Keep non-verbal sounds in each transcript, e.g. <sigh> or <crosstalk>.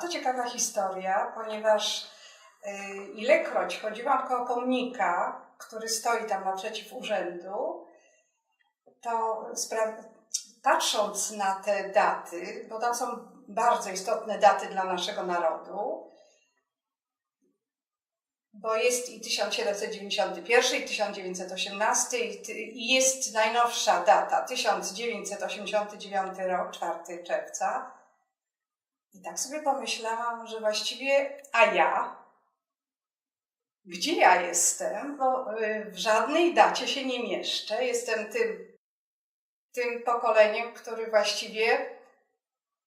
bardzo ciekawa historia, ponieważ y, ilekroć chodziłam koło pomnika, który stoi tam naprzeciw urzędu, to patrząc na te daty, bo tam są bardzo istotne daty dla naszego narodu, bo jest i 1791, i 1918, i, ty- i jest najnowsza data, 1989 rok, 4 czerwca. I tak sobie pomyślałam, że właściwie, a ja, gdzie ja jestem, bo y, w żadnej dacie się nie mieszczę. Jestem tym, tym pokoleniem, który właściwie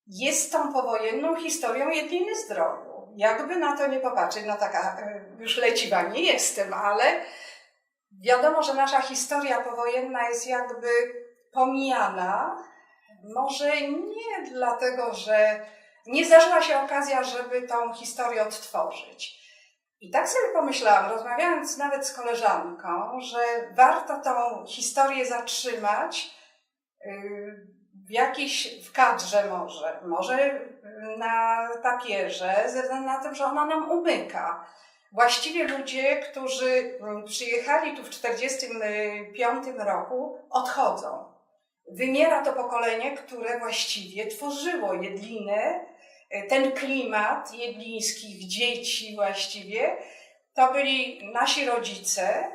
jest tą powojenną historią Jedliny Zdroju. Jakby na to nie popatrzeć, no taka y, już leciwa nie jestem, ale wiadomo, że nasza historia powojenna jest jakby pomijana. Może nie dlatego, że nie zdarzyła się okazja, żeby tą historię odtworzyć. I tak sobie pomyślałam, rozmawiając nawet z koleżanką, że warto tą historię zatrzymać yy, w jakiejś, w kadrze może, może na papierze, ze względu na to, że ona nam umyka. Właściwie ludzie, którzy mm, przyjechali tu w 1945 roku, odchodzą. Wymiera to pokolenie, które właściwie tworzyło Jedlinę, ten klimat jedlińskich dzieci właściwie, to byli nasi rodzice,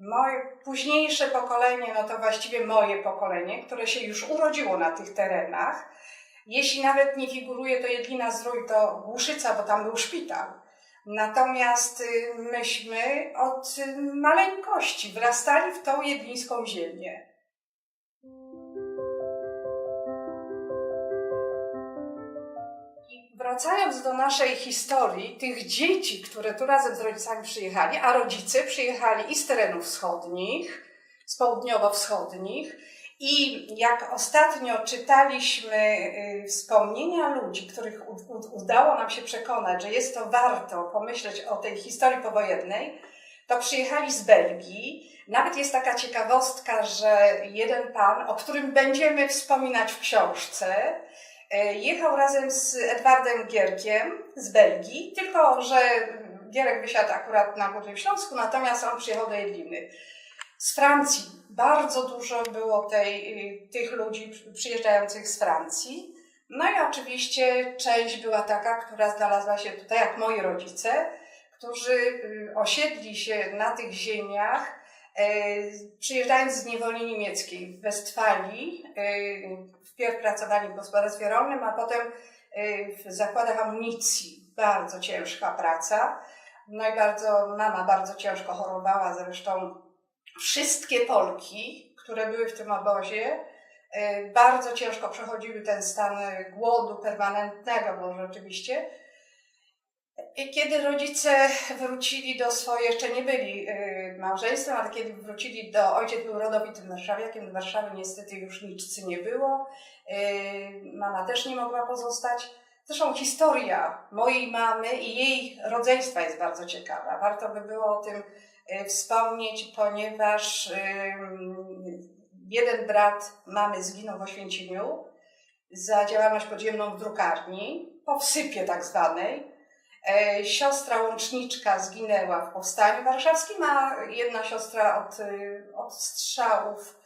moje późniejsze pokolenie, no to właściwie moje pokolenie, które się już urodziło na tych terenach. Jeśli nawet nie figuruje to Jedlina Zdrój, to Głuszyca, bo tam był szpital. Natomiast y, myśmy od y, maleńkości wrastali w tą jedlińską ziemię. Wracając do naszej historii, tych dzieci, które tu razem z rodzicami przyjechali, a rodzice przyjechali i z terenów wschodnich, z południowo-wschodnich, i jak ostatnio czytaliśmy y, wspomnienia ludzi, których udało nam się przekonać, że jest to warto pomyśleć o tej historii powojennej, to przyjechali z Belgii. Nawet jest taka ciekawostka, że jeden pan, o którym będziemy wspominać w książce, jechał razem z Edwardem Gierkiem z Belgii, tylko że Gierek wysiadł akurat na Górnym Śląsku, natomiast on przyjechał do Jedliny. Z Francji bardzo dużo było tej, y, tych ludzi przyjeżdżających z Francji. No i oczywiście część była taka, która znalazła się tutaj, jak moi rodzice, którzy y, osiedli się na tych ziemiach, przyjeżdżając z niewoli niemieckiej w Westfalii. Wpierw pracowali w gospodarstwie rolnym, a potem w zakładach amunicji. Bardzo ciężka praca. No i bardzo, mama bardzo ciężko chorowała, zresztą wszystkie Polki, które były w tym obozie, e, bardzo ciężko przechodziły ten stan głodu permanentnego, bo rzeczywiście. I kiedy rodzice wrócili do swojej, jeszcze nie byli e, małżeństwem, ale kiedy wrócili do, ojciec był rodowitym warszawiakiem, w Warszawie niestety już niczcy nie było, e, mama też nie mogła pozostać. Zresztą historia mojej mamy i jej rodzeństwa jest bardzo ciekawa. Warto by było o tym wspomnieć, ponieważ jeden brat mamy zginął w Oświęcimiu za działalność podziemną w drukarni, po wsypie tak zwanej. E, siostra łączniczka zginęła w powstaniu warszawskim, a jedna siostra od, y, od strzałów,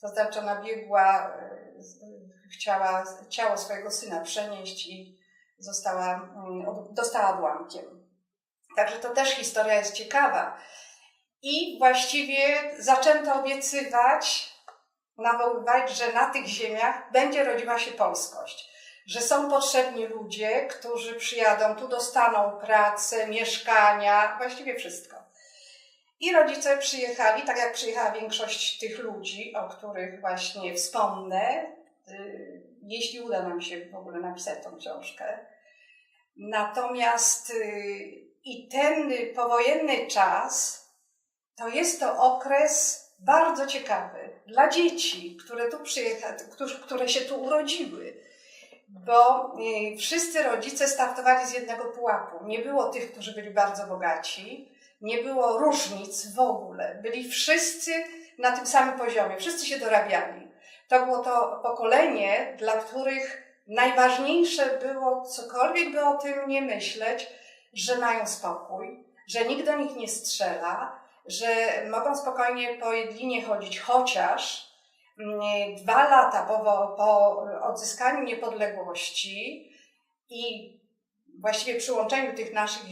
to znaczy ona biegła, y, chciała ciało swojego syna przenieść i została, mm, dostała odłamkiem. Także to też historia jest ciekawa. I właściwie zaczęto obiecywać, nawoływać, że na tych ziemiach będzie rodziła się polskość. Że są potrzebni ludzie, którzy przyjadą, tu dostaną pracę, mieszkania, właściwie wszystko. I rodzice przyjechali, tak jak przyjechała większość tych ludzi, o których właśnie wspomnę, y, jeśli uda nam się w ogóle napisać tą książkę. Natomiast y, i ten powojenny czas to jest to okres bardzo ciekawy dla dzieci, które tu przyjechały, które się tu urodziły, bo y, wszyscy rodzice startowali z jednego pułapu. Nie było tych, którzy byli bardzo bogaci, nie było różnic w ogóle. Byli wszyscy na tym samym poziomie, wszyscy się dorabiali. To było to pokolenie, dla których najważniejsze było, cokolwiek by o tym nie myśleć, że mają spokój, że nikt do nich nie strzela, że mogą spokojnie po Jedlinie chodzić, chociaż dwa lata po, po odzyskaniu niepodległości i właściwie przyłączeniu tych naszych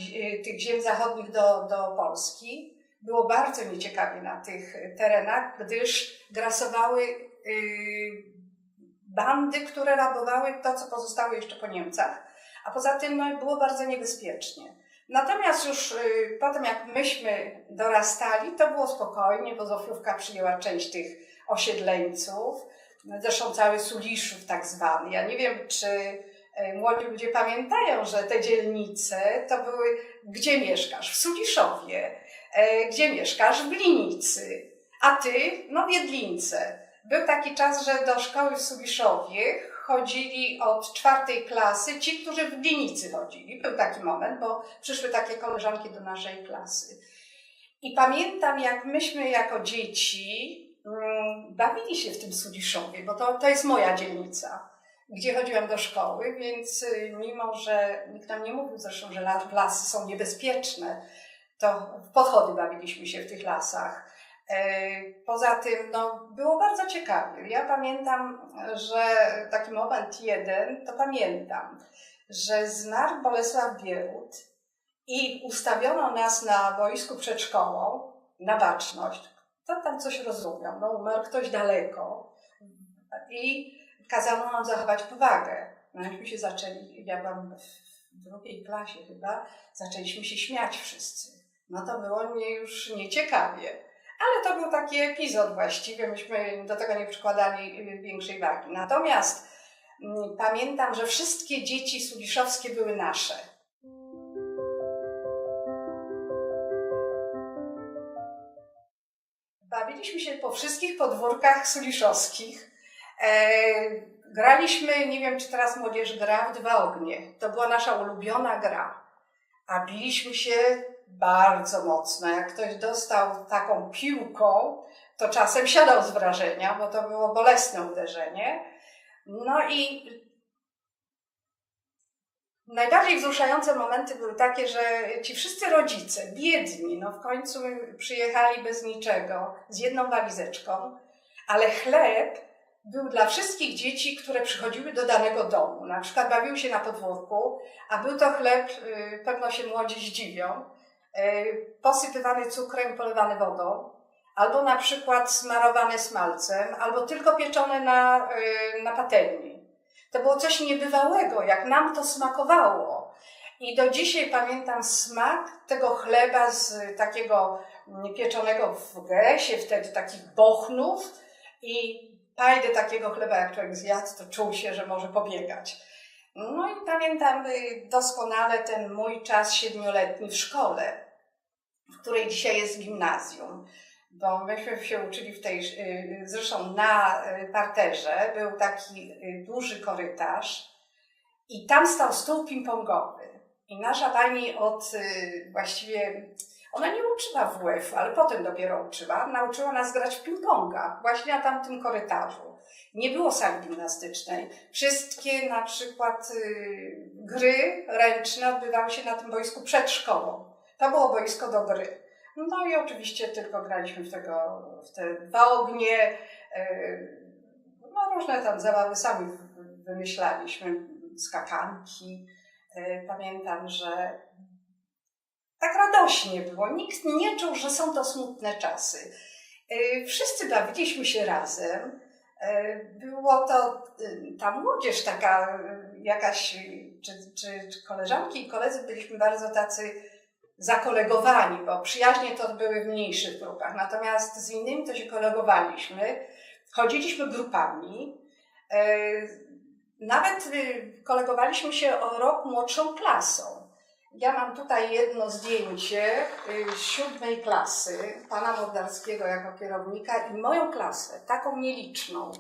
tych ziem zachodnich do, do Polski było bardzo nieciekawie na tych terenach, gdyż grasowały yy, bandy, które rabowały to, co pozostało jeszcze po Niemcach, a poza tym no, było bardzo niebezpiecznie. Natomiast już y, potem, jak myśmy dorastali, to było spokojnie, bo Zofiówka przyjęła część tych osiedleńców, zresztą cały Suliszów tak zwany. Ja nie wiem, czy y, młodzi ludzie pamiętają, że te dzielnice to były, gdzie mieszkasz? W Suliszowie. E, gdzie mieszkasz? W Glinicy. A ty? No w Jedlince. Był taki czas, że do szkoły w Suliszowie chodzili od czwartej klasy ci, którzy w Glinicy chodzili. Był taki moment, bo przyszły takie koleżanki do naszej klasy. I pamiętam, jak myśmy jako dzieci bawili się w tym Suliszowie, bo to, to jest moja dzielnica, gdzie chodziłam do szkoły, więc y, mimo, że nikt nam nie mówił zresztą, że lasy są niebezpieczne, to w podchody bawiliśmy się w tych lasach. E, poza tym no, było bardzo ciekawie. Ja pamiętam, że taki moment jeden, to pamiętam, że zmarł Bolesław Bierut i ustawiono nas na boisku przed szkołą na baczność. To tam coś rozumiał, no umarł ktoś daleko i kazano nam zachować powagę. No myśmy się zaczęli, ja byłam w drugiej klasie chyba, zaczęliśmy się śmiać wszyscy. No to było mnie już nieciekawie. Ale to był taki epizod właściwie, myśmy do tego nie przykładali y, większej wagi. Natomiast mm, pamiętam, że wszystkie dzieci suliszowskie były nasze. Bawiliśmy się po wszystkich podwórkach suliszowskich. E, graliśmy, nie wiem czy teraz młodzież gra, w dwa ognie. To była nasza ulubiona gra. A biliśmy się bardzo mocno. Jak ktoś dostał taką piłką, to czasem siadał z wrażenia, bo to było bolesne uderzenie. No i najbardziej wzruszające momenty były takie, że ci wszyscy rodzice, biedni, no w końcu przyjechali bez niczego, z jedną walizeczką, ale chleb był dla wszystkich dzieci, które przychodziły do danego domu. Na przykład bawiły się na podwórku, a był to chleb, y, pewno się młodzi zdziwią, E, posypywany cukrem, polewany wodą, albo na przykład smarowane smalcem, albo tylko pieczone na, e, na patelni. To było coś niebywałego, jak nam to smakowało. I do dzisiaj pamiętam smak tego chleba z takiego pieczonego w gresie, wtedy takich bochnów i pajdę takiego chleba, jak człowiek zjadł, to czuł się, że może pobiegać. No i pamiętam y, doskonale ten mój czas siedmioletni w szkole w której dzisiaj jest gimnazjum. Bo myśmy się uczyli w tej, y, zresztą na y, parterze był taki y, duży korytarz i tam stał stół ping-pongowy. I nasza pani od właściwie, ona nie uczyła WF, ale potem dopiero uczyła, nauczyła nas grać w ping-ponga właśnie na tamtym korytarzu. Nie było sali gimnastycznej. Wszystkie na przykład gry ręczne odbywały się na tym boisku przed szkołą. To było boisko do gry. No i oczywiście tylko graliśmy w, tego, w te dwa ognie. E, no różne tam zabawy sami wymyślaliśmy, skakanki. E, pamiętam, że tak radośnie było. Nikt nie czuł, że są to smutne czasy. E, wszyscy bawiliśmy się razem. Było to ta młodzież taka jakaś, czy, czy, czy koleżanki i koledzy byliśmy bardzo tacy zakolegowani, bo przyjaźnie to były w mniejszych grupach, natomiast z innymi to się kolegowaliśmy, chodziliśmy grupami, e, nawet y, kolegowaliśmy się o rok młodszą klasą. Ja mam tutaj jedno zdjęcie y, z siódmej klasy, pana Mordarskiego jako kierownika i moją klasę, taką nieliczną.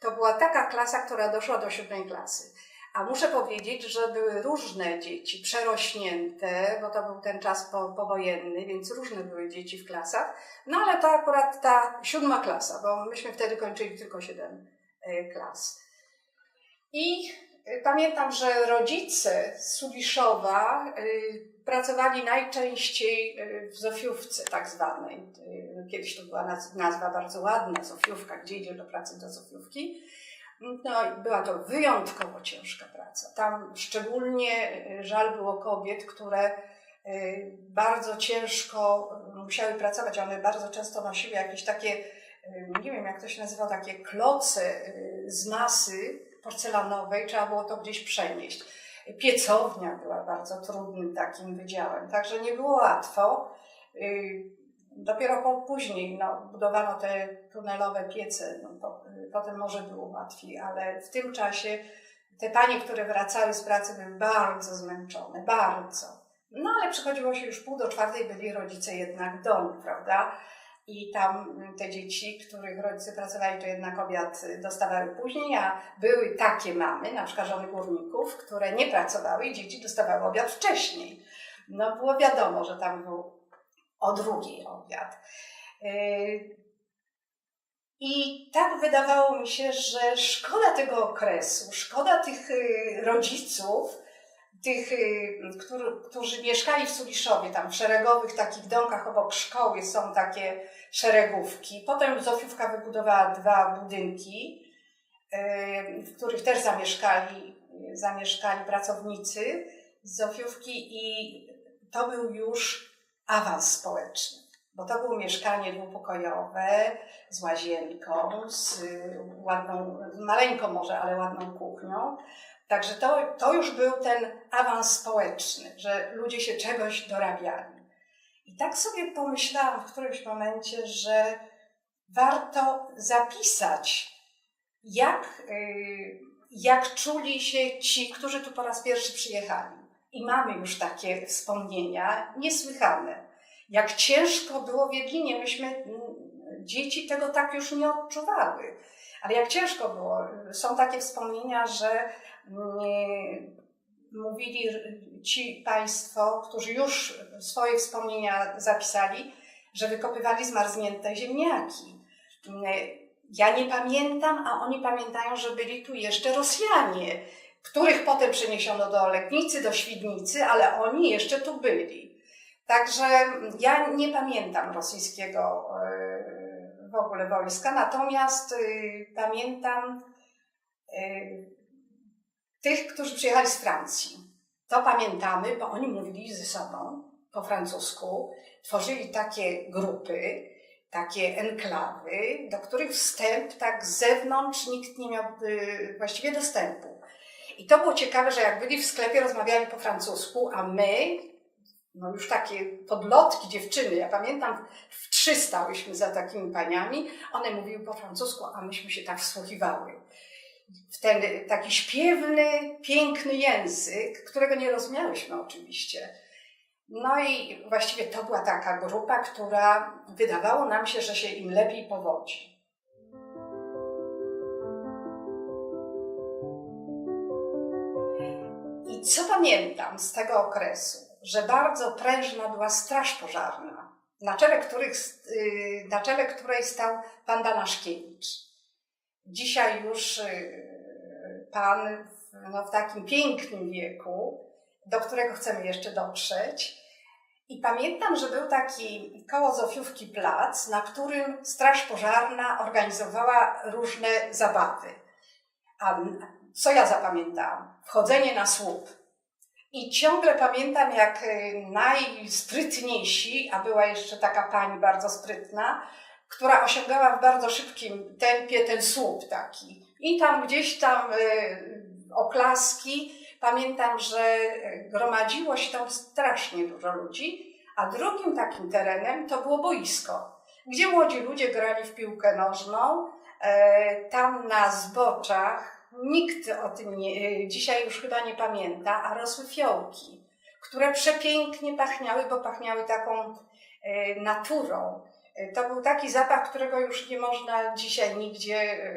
To była taka klasa, która doszła do siódmej klasy. A muszę powiedzieć, że były różne dzieci, przerośnięte, bo to był ten czas po, powojenny, więc różne były dzieci w klasach. No ale to akurat ta siódma klasa, bo myśmy wtedy kończyli tylko siedem e, klas. I y, pamiętam, że rodzice z Suliszowa y, pracowali najczęściej w Zofiówce tak zwanej. Kiedyś to była naz- nazwa bardzo ładna, Zofiówka, gdzie idzie do pracy do Zofiówki. No była to wyjątkowo ciężka praca. Tam szczególnie y, żal było kobiet, które y, bardzo ciężko musiały pracować. One bardzo często nosiły jakieś takie, y, nie wiem jak to się nazywa, takie kloce y, z masy porcelanowej. Trzeba było to gdzieś przenieść. Piecownia była bardzo trudnym takim wydziałem, także nie było łatwo. Y, Dopiero po, później no, budowano te tunelowe piece, no, po, potem może było łatwiej, ale w tym czasie te panie, które wracały z pracy, były bardzo zmęczone, bardzo. No ale przychodziło się już pół do czwartej, byli rodzice jednak w domu, prawda? I tam te dzieci, których rodzice pracowali, to jednak obiad dostawały później, a były takie mamy, na przykład żony górników, które nie pracowały i dzieci dostawały obiad wcześniej. No było wiadomo, że tam był o drugiej obiad. Yy, I tak wydawało mi się, że szkoda tego okresu, szkoda tych yy, rodziców, tych, yy, którzy, mieszkali w Suliszowie, tam w szeregowych takich domkach obok szkoły są takie szeregówki. Potem Zofiówka wybudowała dwa budynki, yy, w których też zamieszkali, zamieszkali pracownicy z Zofiówki i to był już awans społeczny, bo to było mieszkanie dwupokojowe z łazienką, z y, ładną, maleńką może, ale ładną kuchnią. Także to, to już był ten awans społeczny, że ludzie się czegoś dorabiali. I tak sobie pomyślałam w którymś momencie, że warto zapisać, jak, y, jak czuli się ci, którzy tu po raz pierwszy przyjechali. I mamy już takie wspomnienia niesłychane. Jak ciężko było w Wiedlinie, myśmy, mm, dzieci tego tak już nie odczuwały. Ale jak ciężko było. Są takie wspomnienia, że mm, mówili ci Państwo, którzy już swoje wspomnienia zapisali, że wykopywali zmarznięte ziemniaki. Ja nie pamiętam, a oni pamiętają, że byli tu jeszcze Rosjanie których potem przeniesiono do Legnicy, do Świdnicy, ale oni jeszcze tu byli. Także ja nie pamiętam rosyjskiego e, w ogóle wojska, natomiast e, pamiętam e, tych, którzy przyjechali z Francji. To pamiętamy, bo oni mówili ze sobą po francusku, tworzyli takie grupy, takie enklawy, do których wstęp tak z zewnątrz nikt nie miał właściwie dostępu. I to było ciekawe, że jak byli w sklepie, rozmawiali po francusku, a my, no już takie podlotki dziewczyny, ja pamiętam, w trzy stałyśmy za takimi paniami, one mówiły po francusku, a myśmy się tak wsłuchiwały. W ten taki śpiewny, piękny język, którego nie rozumiałyśmy oczywiście. No i właściwie to była taka grupa, która wydawało nam się, że się im lepiej powodzi. I co pamiętam z tego okresu, że bardzo prężna była straż pożarna, na czele, których, y, na czele której stał pan Danaszkiewicz. Dzisiaj już y, pan no, w takim pięknym wieku, do którego chcemy jeszcze dotrzeć. I pamiętam, że był taki koło Zofiówki plac, na którym straż pożarna organizowała różne zabawy. A co ja zapamiętałam? Wchodzenie na słup. I ciągle pamiętam, jak najsprytniejsi, a była jeszcze taka pani bardzo sprytna, która osiągała w bardzo szybkim tempie ten słup taki. I tam gdzieś tam y, oklaski. Pamiętam, że gromadziło się tam strasznie dużo ludzi, a drugim takim terenem to było boisko, gdzie młodzi ludzie grali w piłkę nożną. E, tam na zboczach Nikt o tym nie, dzisiaj już chyba nie pamięta, a rosły fiołki, które przepięknie pachniały, bo pachniały taką e, naturą. E, to był taki zapach, którego już nie można dzisiaj nigdzie e,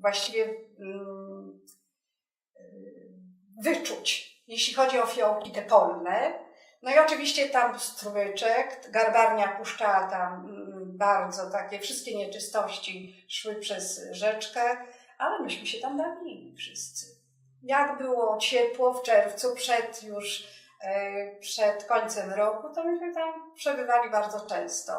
właściwie mm, wyczuć, jeśli chodzi o fiołki te polne. No i oczywiście tam strumyczek, garbarnia puszczała tam mm, bardzo takie, wszystkie nieczystości szły przez rzeczkę ale myśmy się tam bawili wszyscy. Jak było ciepło w czerwcu, przed już e, przed końcem roku, to myśmy tam przebywali bardzo często.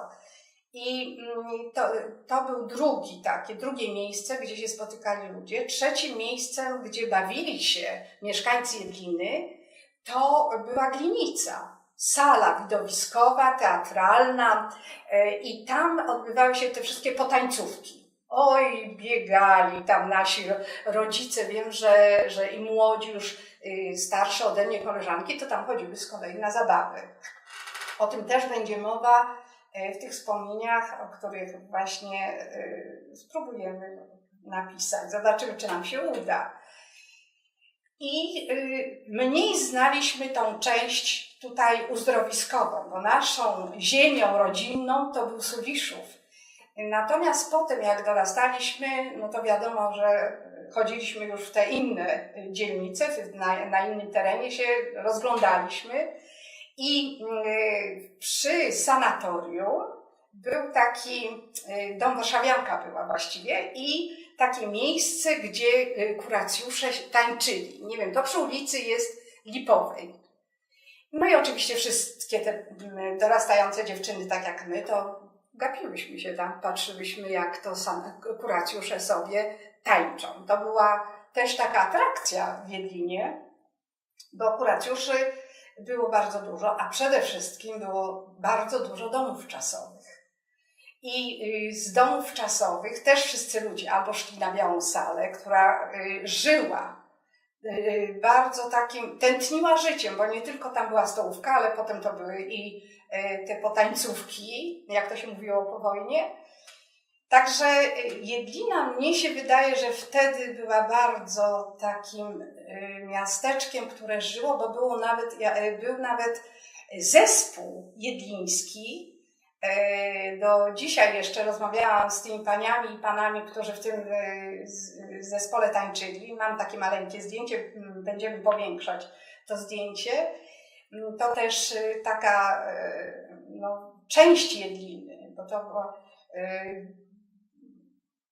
I mm, to, to był drugi takie, drugie miejsce, gdzie się spotykali ludzie. Trzecim miejscem, gdzie bawili się mieszkańcy Jedliny, to była Glinica. Sala widowiskowa, teatralna e, i tam odbywały się te wszystkie potańcówki. Oj, biegali tam nasi rodzice, wiem, że, że i młodzi już y, starsze ode mnie koleżanki, to tam chodziły z kolei na zabawy. O tym też będzie mowa e, w tych wspomnieniach, o których właśnie e, spróbujemy napisać. Zobaczymy, czy nam się uda. I y, mniej znaliśmy tą część tutaj uzdrowiskową, bo naszą ziemią rodzinną to był Suliszów. Natomiast potem, jak dorastaliśmy, no to wiadomo, że chodziliśmy już w te inne dzielnice, na, na innym terenie się rozglądaliśmy. I y, przy sanatorium był taki, y, dom warszawianka była właściwie, i takie miejsce, gdzie y, kuracjusze tańczyli. Nie wiem, to przy ulicy jest Lipowej. No i oczywiście wszystkie te mm, dorastające dziewczyny, tak jak my, to gapiłyśmy się tam, patrzyłyśmy jak to same kuracjusze sobie tańczą. To była też taka atrakcja w Wiedlinie, bo kuracjuszy było bardzo dużo, a przede wszystkim było bardzo dużo domów czasowych. I y, z domów czasowych też wszyscy ludzie albo szli na Białą Salę, która y, żyła y, bardzo takim, tętniła życiem, bo nie tylko tam była stołówka, ale potem to były i te potańcówki, jak to się mówiło po wojnie. Także Jedlina mnie się wydaje, że wtedy była bardzo takim miasteczkiem, które żyło, bo było nawet, był nawet zespół jedliński, E, do dzisiaj jeszcze rozmawiałam z tymi paniami i panami, którzy w tym e, zespole tańczyli. Mam takie maleńkie zdjęcie, będziemy powiększać to zdjęcie. To też e, taka no, część jedliny, bo to,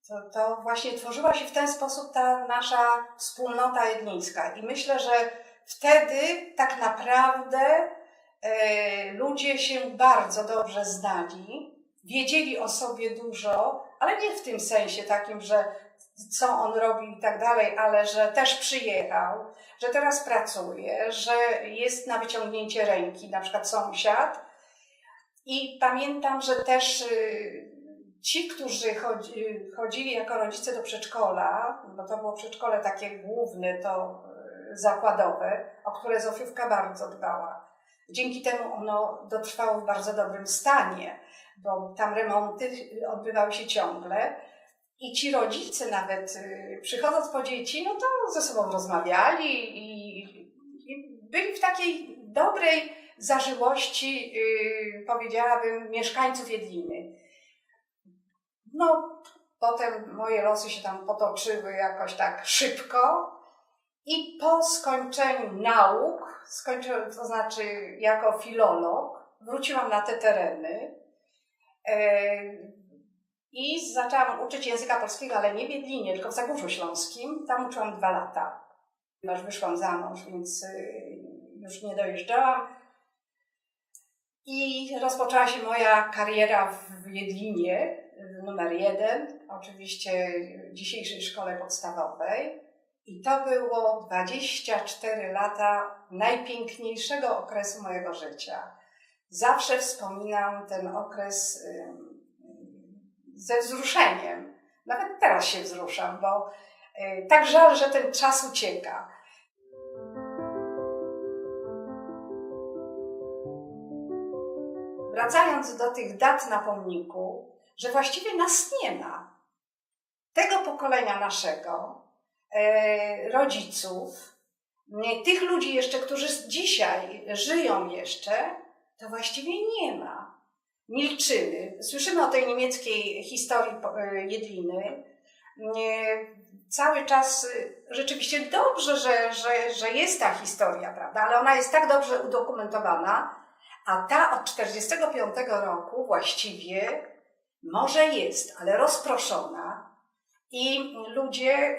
to, to właśnie tworzyła się w ten sposób ta nasza wspólnota jedlińska. I myślę, że wtedy tak naprawdę ludzie się bardzo dobrze znali, wiedzieli o sobie dużo, ale nie w tym sensie takim, że co on robi i tak dalej, ale że też przyjechał, że teraz pracuje, że jest na wyciągnięcie ręki, na przykład sąsiad. I pamiętam, że też y, ci, którzy chodzi, chodzili jako rodzice do przedszkola, bo to było przedszkole takie główne, to y, zakładowe, o które Zofiówka bardzo dbała Dzięki temu ono dotrwało w bardzo dobrym stanie, bo tam remonty odbywały się ciągle. I ci rodzice nawet y, przychodząc po dzieci, no to ze sobą rozmawiali i, i byli w takiej dobrej zażyłości, yy, powiedziałabym, mieszkańców Jedliny. No, potem moje losy się tam potoczyły jakoś tak szybko, i po skończeniu nauk, skończyłem, to znaczy jako filolog, wróciłam na te tereny e, i zaczęłam uczyć języka polskiego, ale nie w Wiedlinie, tylko w Zagórzu Śląskim. Tam uczyłam dwa lata, ponieważ wyszłam za mąż, więc e, już nie dojeżdżałam. I rozpoczęła się moja kariera w Wiedlinie, numer jeden, oczywiście dzisiejszej szkole podstawowej. I to było 24 lata najpiękniejszego okresu mojego życia. Zawsze wspominam ten okres ze wzruszeniem. Nawet teraz się wzruszam, bo y, tak żal, że ten czas ucieka. Wracając do tych dat na pomniku, że właściwie nas nie ma. Tego pokolenia naszego, E, rodziców, tych ludzi jeszcze, którzy dzisiaj żyją jeszcze, to właściwie nie ma. Milczymy. Słyszymy o tej niemieckiej historii e, Jedliny. Cały czas e, rzeczywiście dobrze, że, że, że jest ta historia, prawda? Ale ona jest tak dobrze udokumentowana, a ta od 1945 roku właściwie może jest, ale rozproszona i ludzie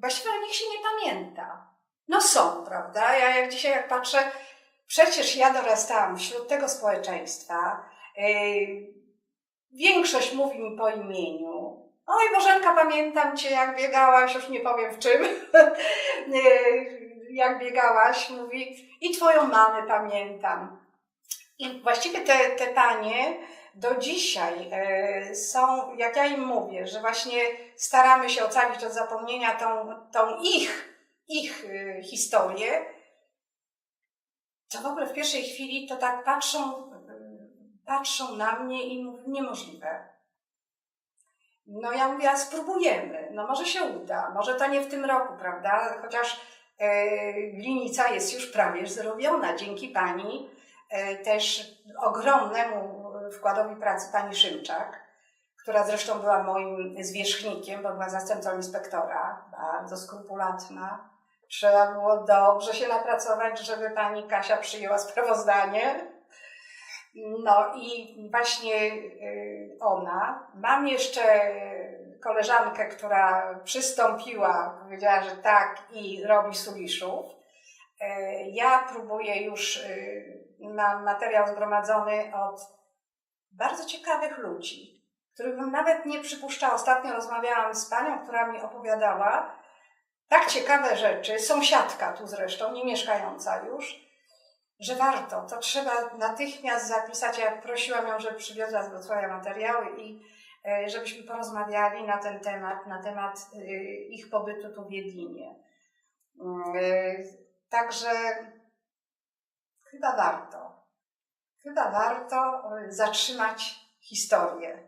właściwie o nich się nie pamięta. No są, prawda? Ja jak dzisiaj jak patrzę, przecież ja dorastałam wśród tego społeczeństwa. Yy, większość mówi mi po imieniu. Oj, Bożenka, pamiętam Cię, jak biegałaś, już nie powiem w czym, Yy, <laughs> jak biegałaś, mówi, i Twoją mamę pamiętam. I właściwie te, te panie do dzisiaj e, są, jak ja im mówię, że właśnie staramy się ocalić od zapomnienia tą, tą ich, ich historię, to w ogóle w pierwszej chwili to tak patrzą, patrzą na mnie i mówią, niemożliwe. No ja mówię, a spróbujemy, no może się uda, może to nie w tym roku, prawda, chociaż e, glinica jest już prawie zrobiona dzięki pani, e, też ogromnemu wkładowi pracy pani Szymczak, która zresztą była moim zwierzchnikiem, bo była zastępcą inspektora, bardzo skrupulatna. Trzeba było dobrze się napracować, żeby pani Kasia przyjęła sprawozdanie. No i właśnie y, ona. Mam jeszcze koleżankę, która przystąpiła, powiedziała, że tak i robi suliszów. Y, Ja próbuję już, y, mam materiał zgromadzony od bardzo ciekawych ludzi, których bym nawet nie przypuszczała. Ostatnio rozmawiałam z panią, która mi opowiadała tak ciekawe rzeczy, sąsiadka tu zresztą, nie mieszkająca już, że warto, to trzeba natychmiast zapisać. Ja prosiłam ją, żeby przywiozła z Wrocławia materiały i e, żebyśmy porozmawiali na ten temat, na temat e, ich pobytu tu w Wiedlinie. Mm, e, Także chyba warto. Chyba warto zatrzymać historię.